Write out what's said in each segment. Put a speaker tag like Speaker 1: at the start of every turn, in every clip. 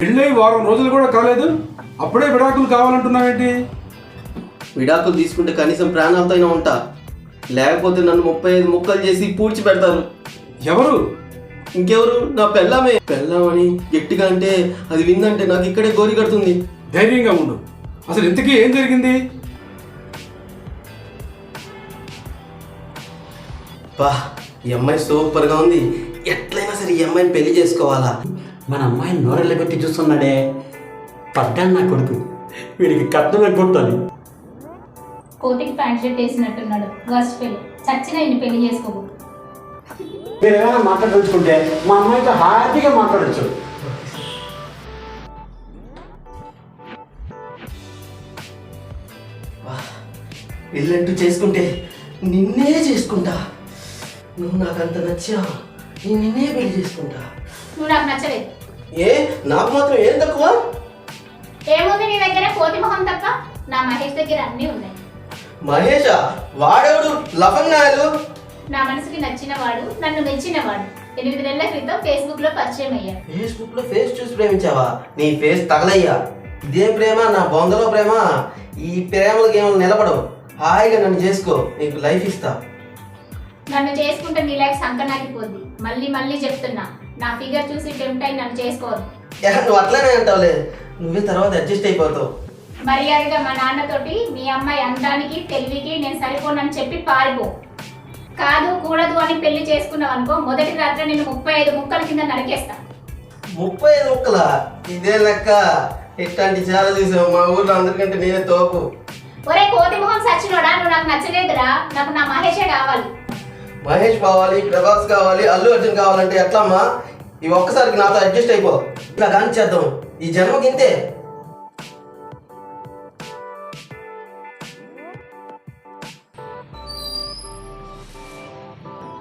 Speaker 1: పెళ్ళై వారం రోజులు కూడా కాలేదు. అప్పుడే విడాకులు కావాలంటున్నావేంటి?
Speaker 2: విడాకులు తీసుకుంటే కనీసం ప్రాణాలతో అయినా ఉంటా. లేకపోతే నన్ను ముప్పై ఐదు ముక్కలు చేసి పూడ్చి పెడతారు.
Speaker 1: ఎవరు?
Speaker 2: ఇంకెవరు? నా పెళ్ళామే. పెళ్ళామని గట్టిగా అంటే అది విందంటే నాకు ఇక్కడే గోరి కడుతుంది.
Speaker 1: ధైర్యంగా ఉండు. అసలు ఇంతకీ ఏం జరిగింది?
Speaker 2: బా ఈ అమ్మాయి సూపర్గా ఉంది. ఎట్లయినా సరే ఈ అమ్మాయిని పెళ్ళి చేసుకోవాలా?
Speaker 3: మన అమ్మాయిని నోరెళ్ళబెట్టి చూస్తున్నాడే. పడ్డాను నా కొడుకు. వీడికి కట్నం కొట్టాలి
Speaker 4: కోతికి ప్యాంట్ షర్ట్ వేసినట్టున్నాడు. గస్ట్ పెళ్ళి. చచ్చిన ఇన్ని పెళ్ళి చేసుకోకు.
Speaker 3: మీరు ఏమైనా మాట్లాడదలుచుకుంటే మా అమ్మాయితో హ్యాపీగా మాట్లాడచ్చు.
Speaker 2: పెళ్ళంటూ చేసుకుంటే నిన్నే చేసుకుంటా. నువ్వు నాకు అంత నచ్చా నేను నిన్నే పెళ్ళి చేసుకుంటా.
Speaker 4: నువ్వు నాకు నచ్చలేదు
Speaker 2: ఏ? నాకు మాత్రం ఏం తక్కువ?
Speaker 4: ఏముంది నీ దగ్గర కోతి మొహం తప్ప నా మహేష్ దగ్గర అన్నీ ఉన్నాయి.
Speaker 2: మహేష? వాడెవడు? లవంగాయలు?
Speaker 4: నా మనసుకి నచ్చిన వాడు నన్ను మెచ్చిన వాడు ఎనిమిది నెలల క్రితం ఫేస్బుక్లో పరిచయం అయ్యాడు
Speaker 2: ఫేస్బుక్లో ఫేస్ చూసి ప్రేమించావా? నీ ఫేస్ తగలయ్యా. ఇదే ప్రేమ నా బొందలో ప్రేమ. ఈ ప్రేమలకు ఏమైనా నిలబడవు. హాయిగా నన్ను చేసుకో. నీకు లైఫ్ ఇస్తా.
Speaker 4: నన్ను చేసుకుంటే నీ లైఫ్ సంకనాకిపోద్ది మళ్ళీ మళ్ళీ చెప్తున్నా. నా ఫిగర్ చూసి టెంప్ట్ అయి నన్ను చేసుకోవద్దు.
Speaker 2: నువ్వు అట్లనే అంటావులే నువ్వే తర్వాత అడ్జస్ట్ అయిపోతావు.
Speaker 4: మర్యాదగా మా నాన్నతోటి మీ అమ్మాయి అందానికి తెలివికి నేను సరిపోనని చెప్పి పారిపో. కాదు కూడదు అని పెళ్ళి చేసుకున్నావు అనుకో మొదటి రాత్రి నేను ముప్పై ఐదు ముక్కల కింద నరికేస్తా.
Speaker 2: ముప్పై ఐదు ముక్కలా? ఇదే లెక్క. ఇట్లాంటి చాలా చూసావు మా ఊర్లో అందరికంటే నేనే తోపు.
Speaker 4: ఒరే కోతి మొహం సచ్చినోడా? నువ్వు నాకు నచ్చలేదురా. నాకు నా మహేషే కావాలి.
Speaker 2: మహేష్ కావాలి ప్రభాస్ కావాలి అల్లు అర్జున్ కావాలంటే ఎట్లమ్మా? ఈ ఒక్కసారికి నాతో అడ్జస్ట్ అయిపో. ఇలా కానీ చేద్దాం. ఈ జన్మకింతే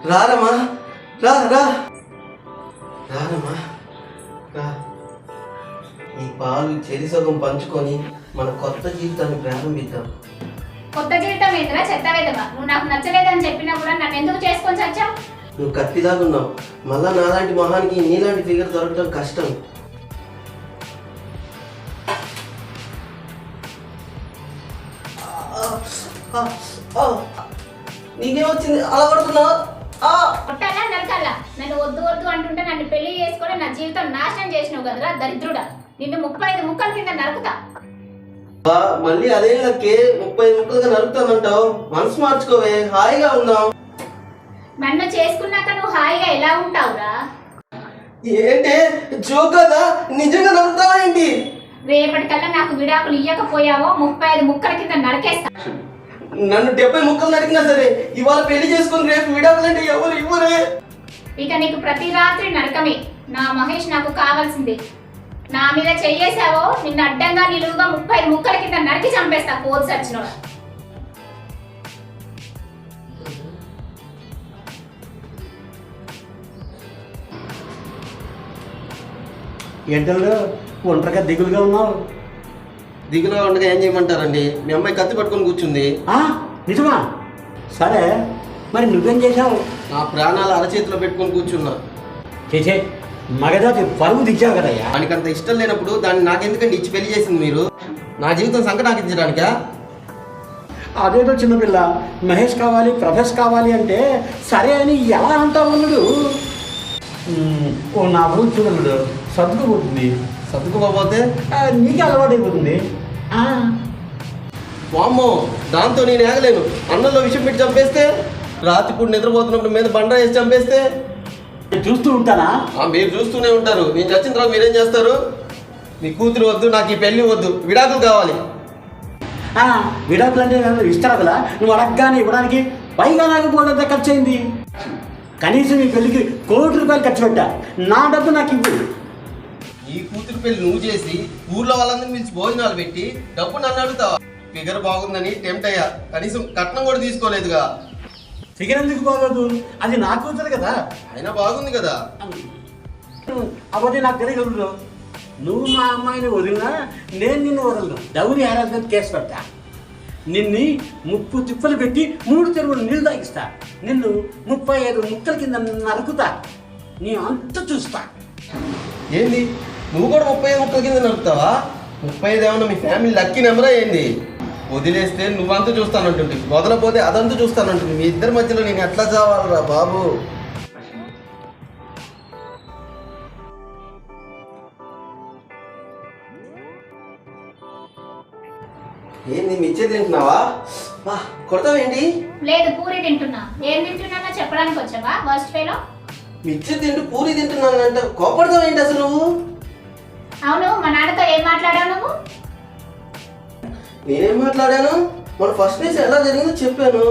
Speaker 2: రారమ్మా. రా రా. రారమ్మా. రా. ఈ పాలు చెరి సగం పంచుకొని మన కొత్త జీవితాన్ని ప్రారంభిద్దాం.
Speaker 4: ఏంటరా చెత్త వేదమా నువ్వు నాకు నచ్చలేదని చెప్పినా కూడా నన్ను ఎందుకు చేసుకొని చచ్చావు?
Speaker 2: నువ్వు కత్తిలాగున్నావు మళ్ళా నాలాంటి మొహానికి నీలాంటి ఫిగర్ దొరకడం కష్టం. నీకేమొచ్చింది? అలా పడుతున్నావు
Speaker 4: కొట్టాలా? నరకాలా? నన్ను వద్దు వద్దు అంటుంటే నన్ను పెళ్ళి చేసుకొని నా జీవితం నాశనం చేసినావు కదరా దరిద్రుడా. నిన్ను ముప్పై ఐదు ముక్కల కింద నరుకుతా.
Speaker 2: మళ్ళీ అదే లక్కే ముప్పై ముక్కలుగా నరుకుతానంటావు మనసు మార్చుకోవే హాయిగా ఉందాం.
Speaker 4: నన్ను చేసుకున్నాక నువ్వు హాయిగా ఎలా ఉంటావురా?
Speaker 2: ఏంటే జోక్ కదా? నిజంగా నరుకుతావా ఏంటి?
Speaker 4: రేపటికల్లా నాకు విడాకులు ఇవ్వకపోయావో ముప్పై ఐదు ముక్కల కింద నరికేస్తా.
Speaker 2: నన్ను డెబ్బై ముక్కలు నరికినా సరే ఇవాళ పెళ్ళి చేసుకుని రేపు విడాకులంటే ఎవరు ఇవ్వరే?
Speaker 4: ఇక నీకు ప్రతి రాత్రి నరకమే. నా మహేష్ నాకు కావాల్సిందే. నా మీద చెయ్యేసావో నిన్ను అడ్డంగా నిలువుగా ముప్పై ఐదు ముక్కల కింద నరికి చంపేస్తా కోతి సచ్చినోడా
Speaker 3: ఏంటల్లు ఒంటరిగా దిగులుగా ఉన్నావు?
Speaker 2: దిగులో ఉండగా ఏం చేయమంటారండి? మీ అమ్మాయి కత్తి పట్టుకొని కూర్చుంది.
Speaker 3: ఆ, నిజమా? సరే మరి నువ్వేం చేశావు?
Speaker 2: నా ప్రాణాలు అరచేతిలో పెట్టుకొని కూర్చున్నా.
Speaker 3: చేసే మగజాతి పరువు దిచ్చావు కదయ్యా.
Speaker 2: దానికి అంత ఇష్టం లేనప్పుడు దాన్ని నాకెందుకండి ఇచ్చి పెళ్ళి చేసింది మీరు? నా జీవితం సంకటాకించడానికా?
Speaker 3: అదేదో చిన్నపిల్ల మహేష్ కావాలి ప్రభాస్ కావాలి అంటే సరే అని ఎలా అంటావు అల్లుడు? ఓ నా బరువు చూడలుడు సర్దుకుపోతుంది
Speaker 2: సర్దుకోపోతే
Speaker 3: ఆ, నీకే అలవాటైపోతుంది. ఆ,
Speaker 2: వామ్మో దాంతో నేను ఏగలేను అన్నంలో విషయం పెట్టి చంపేస్తే రాత్రిపూట నిద్రపోతున్నప్పుడు మీద బండ వేసి చంపేస్తే
Speaker 3: నేను చూస్తూ ఉంటానా?
Speaker 2: ఆ, మీరు చూస్తూనే ఉంటారు. నేను చచ్చిన తర్వాత మీరేం చేస్తారు? మీ కూతురు వద్దు నాకు ఈ పెళ్ళి వద్దు. విడాకులు కావాలి.
Speaker 3: ఆ, విడాకులు అంటే ఇస్తారా కదా నువ్వు అడగగానే ఇవ్వడానికి పైగా నాకు పోలేదా ఖర్చు అయింది. కనీసం ఈ పెళ్ళికి కోటి రూపాయలు ఖర్చు పెట్టా. నా డబ్బు నాకు ఇవ్వు.
Speaker 2: ఈ కూతురు పెళ్ళి నువ్వు చేసి ఊర్లో వాళ్ళందరినీ పిలిచి భోజనాలు పెట్టి డబ్బు నన్ను అడుగుతావా? ఫిగర్ బాగుందని టెంప్ట్ అయ్యా. కనీసం కట్నం కూడా తీసుకోలేదుగా.
Speaker 3: ఫిగర్ ఎందుకు బాగోదు. అది నా కూతురు కదా.
Speaker 2: అయినా బాగుంది కదా.
Speaker 3: అవ్వదే నాకు తెలియదు నువ్వు మా అమ్మాయిని వదిలినా నేను నిన్ను వదలను. డౌరీ హెరాస్మెంట్ కేసు పెడతా. నిన్ను ముప్పు తిప్పలు పెట్టి మూడు చెరువులు నీళ్ళు తాగిస్తా. నిన్ను ముప్పై ఐదు ముక్కల కింద నరుకుతా. నీ అంత చూస్తా.
Speaker 2: ఏంది? నువ్వు కూడా ముప్పై ఐదు ముక్కల కింద నడుపుతావా ముప్పై ఐదు ఏమన్నా మీ ఫ్యామిలీ లక్కీ నెంబరా ఏంది? వదిలేస్తే నువ్వంతా చూస్తానంటుంది వదలపోతే అదంతా చూస్తానంటుంది. మీ ఇద్దరి మధ్యలో నేను ఎట్లా చావాలరా బాబు? ఏంది మిచ్చే తింటున్నావా? కొడతావేంటి
Speaker 4: లేదు పూరి తింటున్నా. ఏం తింటున్నానో చెప్పడానికి వచ్చావా? ఫస్ట్ ఫేలో
Speaker 2: మిచ్చే తింటూ పూరి తింటున్నానంట కోపడతావేంటి అసలు నువ్వు?
Speaker 4: అవును
Speaker 2: నేనేం మాట్లాడాను? మన ఫస్ట్ డేస్ ఎలా జరిగిందో చెప్పాను.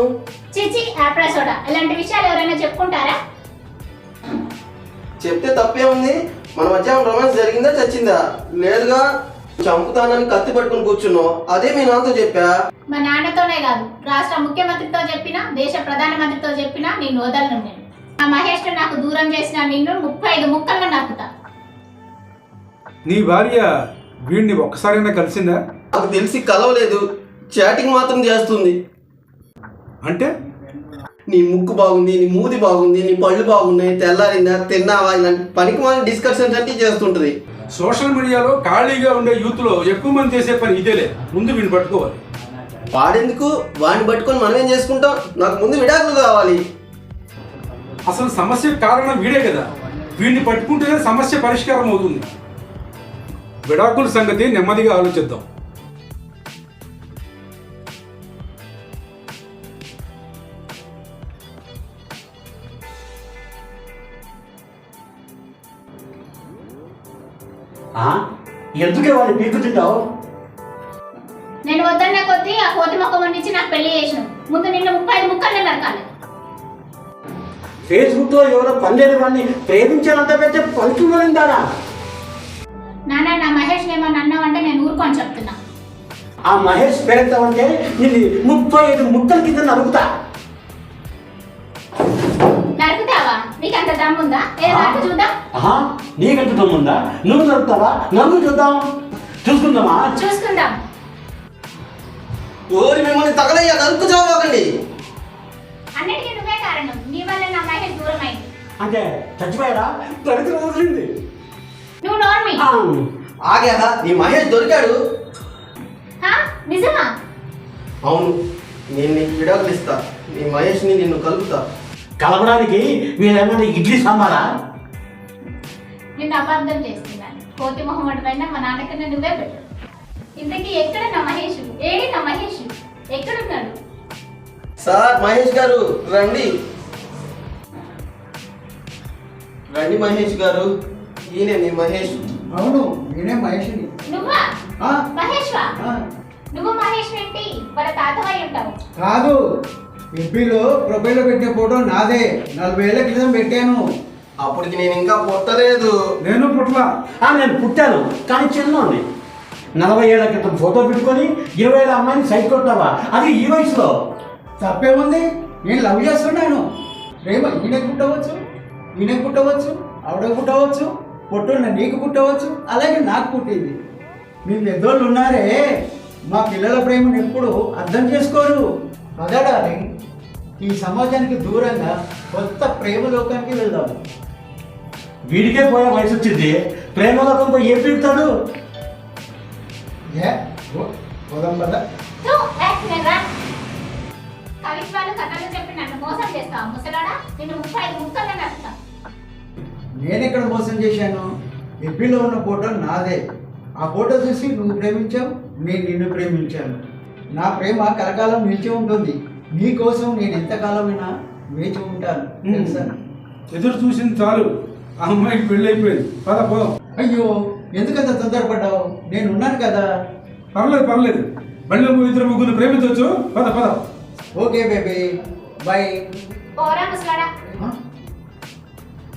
Speaker 4: చిచి యాప్రా సోడా. ఇలాంటి విషయాలు ఎవరైనా చెప్పుకుంటారా?
Speaker 2: చెప్తే తప్పేముంది? మన మధ్య రొమాన్స్ జరిగిందా చచ్చిందా? లేదుగా చంపుతానని కత్తి పట్టుకుని కూర్చున్నావు. అదే మీ నాన్నతో చెప్పా.
Speaker 4: మా నాన్నతోనే కాదు. రాష్ట్ర ముఖ్యమంత్రితో చెప్పినా దేశ ప్రధానమంత్రితో చెప్పినా నేను వదలను నేను. ఆ మహేష్ నాకు దూరం చేసిన నిన్ను ముప్పై ఐదు ముక్కలుగా నాకుతా
Speaker 1: నీ భార్య వీడిని ఒక్కసారైనా కలిసిందా?
Speaker 2: నాకు తెలిసి కలవలేదు. చాటింగ్ మాత్రం చేస్తుంది.
Speaker 1: అంటే?
Speaker 2: నీ ముక్కు బాగుంది నీ మూతి బాగుంది నీ పళ్ళు బాగున్నాయి తెల్లారిందా తిన్నావా? ఇలాంటి పనికి మాలిన డిస్కషన్స్ అంటే చేస్తుంటది.
Speaker 1: సోషల్ మీడియాలో ఖాళీగా ఉండే యూత్లో ఎక్కువ మంది చేసే పని ఇదేలే. ముందు వీడిని పట్టుకోవాలి.
Speaker 2: వాడెందుకు? వాడిని పట్టుకొని మనం ఏం చేసుకుంటాం? నాకు ముందు విడాకులు కావాలి.
Speaker 1: అసలు సమస్య కారణం వీడే కదా. వీడిని పట్టుకుంటేనే సమస్య పరిష్కారం అవుతుంది. విడాకుల సంగతి నెమ్మదిగా ఆలోచిద్దాం.
Speaker 3: ఎందుకే వాడిని పీకుతుంటావు
Speaker 4: నేను వద్దన్న కొద్దీ ఆ కోతి మొక్క వండించి నాకు పెళ్ళి చేసిన. ముందు నిన్ను ముప్పై ఐదు ముక్కలు నరకాలి
Speaker 3: ఫేస్బుక్లో ఎవరో పనిలేని వాడిని ప్రేమించాలంత పెద్ద పలుకుమనిందారా
Speaker 4: నాన్న నా మహేష్ ఏమన్నా అన్నావంటే నేను ఊరుకొని చెప్తున్నా.
Speaker 3: ఆ మహేష్ పేరెత్తామంటే నిన్ను ముప్పై ఐదు ముక్కల కింద నరుకుతా.
Speaker 4: దమ్ముందా ఏ నరుకు చూద్దాం.
Speaker 3: ఆహా నీకెంత దమ్ముందా? నువ్వు నరుకుతావా నన్ను చూద్దాం. చూసుకుందామా?
Speaker 4: చూసుకుందాం.
Speaker 2: ఓరి మిమ్మల్ని తగలయ్యా నరుకు చావకండి.
Speaker 4: అన్నిటికీ నువ్వే కారణం. నీ వల్ల నా మహేష్ దూరం అయింది
Speaker 3: అంటే చచ్చిపోయాడా? దరిద్రం వదిలింది.
Speaker 4: నువ్వు నోర్మి.
Speaker 2: నీ మహేష్ దొరికాడు.
Speaker 4: హా? నిజమా?
Speaker 2: అవును నేను నీకు విడాకులు ఇస్తా. నీ మహేష్ని నిన్ను కలుపుతా.
Speaker 3: కలపడానికి వీళ్ళేమన్నా ఇడ్లీ సాంబారా?
Speaker 4: నిన్ను అపార్థం చేస్తున్నాను. కోతి మొహం పైన మా నాన్నకన్నా నువ్వే పెట్టు. ఇంతకీ ఎక్కడ నా మహేష్? ఏడి నా మహేష్? ఎక్కడున్నాడు?
Speaker 2: సార్ మహేష్ గారు రండి. రండి మహేష్ గారు. ఈయనే మీ మహేష్.
Speaker 5: అవును నేనే మహేష్ని.
Speaker 4: నువ్వా?
Speaker 5: ఆ,
Speaker 4: మహేష్ వా
Speaker 5: ఆ,
Speaker 4: నువ్వు మహేష్ ఏంటి? వాళ్ళ తాతవై ఉంటావు.
Speaker 5: కాదు. ఎఫ్బీలో ప్రొఫైల్లో పెట్టే ఫోటో నాదే. నలభై ఏళ్ళ క్రితం పెట్టాను.
Speaker 2: అప్పటికి నేను ఇంకా పుట్టలేదు.
Speaker 1: నేను పుట్ల
Speaker 3: ఆ, నేను పుట్టాను. కానీ చిన్నోడిని నలభై ఏళ్ళ క్రితం ఫోటో పెట్టుకొని ఇరవై ఏళ్ళ అమ్మాయిని సైట్ కొట్టావా? అది ఈ వయసులో.
Speaker 5: తప్పేముంది? నేను లవ్ చేస్తున్నాను. ప్రేమ ఈయనకు పుట్టవచ్చు ఈయనకు పుట్టవచ్చు ఆవిడకు పుట్టవచ్చు పుట్టున్న నీకు పుట్టవచ్చు అలాగే నాకు పుట్టింది. మీ పెద్దోళ్ళు ఉన్నారే మా పిల్లల ప్రేమను ఎప్పుడు అర్థం చేసుకోరు. పదడాలి. ఈ సమాజానికి దూరంగా కొత్త ప్రేమ లోకానికి వెళ్దాం.
Speaker 3: వీడికే పోయే వయసు వచ్చింది. ఏ పీకుతాడు
Speaker 5: ఏ? ఓ, పోదాం పద.
Speaker 4: తూ, ఏ, నేను రా. కవిత్వాలు కథలు చెప్పి నన్ను మోసం చేస్తావా ముసలాడా? నిన్ను ముప్పై ఐదు ముక్కలుగా నడుస్తా
Speaker 5: నేను ఎక్కడ మోసం చేశాను? ఎఫ్బీలో ఉన్న ఫోటో నాదే. ఆ ఫోటో చూసి నువ్వు ప్రేమించావు నేను నిన్ను ప్రేమించాను. నా ప్రేమ కలకాలం నిలిచి ఉంటుంది. నీ కోసం నేను ఎంతకాలమైనా వేచి ఉంటాను తెలుసా?
Speaker 1: ఎదురు చూసింది చాలు. ఆ అమ్మాయికి పెళ్ళి అయిపోయింది పద పోదాం.
Speaker 5: అయ్యో ఎందుకంత తొందరపడ్డావు? నేను ఉన్నాను కదా.
Speaker 1: పర్లేదు పర్లేదు. ఇంకో ఇద్దరు ముగ్గురు ప్రేమించవచ్చు పద పద.
Speaker 5: Okay baby. బాయ్.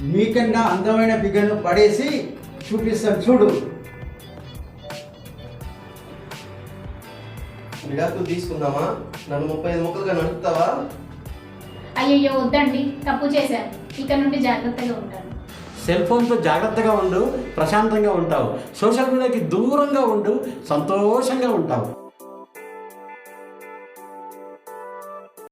Speaker 5: నీకన్నా అందమైన ఫిగర్ను పడేసి చూపిస్తాను. చూడు.
Speaker 2: విడాకులు తీసుకుందామా? నన్ను ముప్పై ఐదు ముక్కలుగా నడుపుతావా?
Speaker 4: అయ్యయ్యో వద్దండి. తప్పు చేశారు ఇక నుండి జాగ్రత్తగా ఉంటాను.
Speaker 3: సెల్ ఫోన్తో జాగ్రత్తగా ఉండు ప్రశాంతంగా ఉంటావు. సోషల్ మీడియాకి దూరంగా ఉండు సంతోషంగా ఉంటావు.